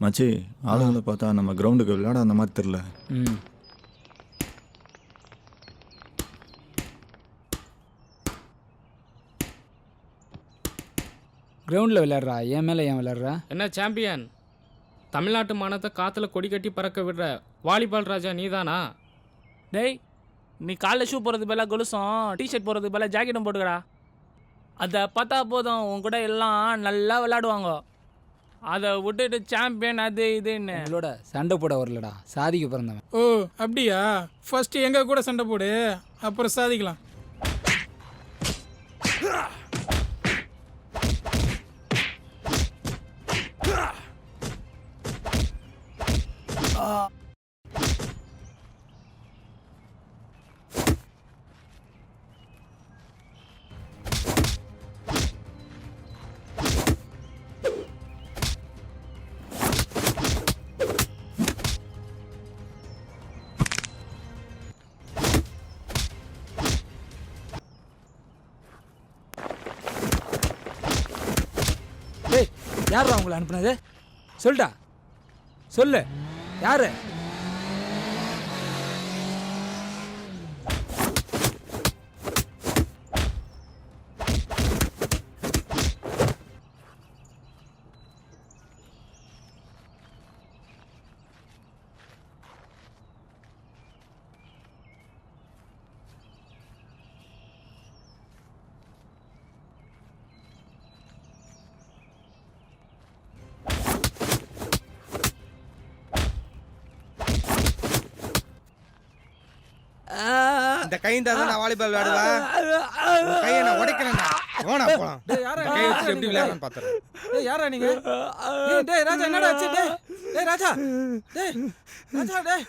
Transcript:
மச்சி ஆளுங்களை பார்த்தா நம்ம கிரவுண்டுக்கு விளையாட அந்த மாதிரி தெரில ம். கிரவுண்டில் விளையாடுறா என் மேலே ஏன் விளையாடுறா? என்ன சாம்பியன் தமிழ்நாட்டு மானத்தை காத்துல கொடி கட்டி பறக்க விடுற வாலிபால் ராஜா நீதானா? டேய் நீ காலைல ஷூ போடுறது பதிலாக கொலுசும் டிஷர்ட் போடுறது பதிலாக ஜாக்கெட்டும் போட்டுக்கடா. அதை பார்த்தா போதும் உன் கூட எல்லாம் நல்லா விளையாடுவாங்க. அதை விட்டுட்டு சாம்பியன் அது இதுன்னு. உங்களோட சண்டை போட வரலடா. சாதிக்க பிறந்தவன். ஓ அப்படியா? ஃபர்ஸ்ட் எங்க கூட சண்டை போடு. அப்புறம் சாதிக்கலாம். டேய் யாரா உங்களை அனுப்புனது? சொல்டா. சொல்லு. யாரு? இந்த கை இருந்தா தான் நான் வாலிபால் விளையாடுவேன் கையை நான் உடைக்கிறேன்டா. போனா போலாம். டேய் யாரா இந்த கையை வச்சு எப்படி விளையாடுறேன்னு பாத்துறேன். டேய் யாரா நீங்க? டேய் ராஜா என்னடா ஆச்சு? டேய் டேய் ராஜா. டேய் ராஜா டேய்.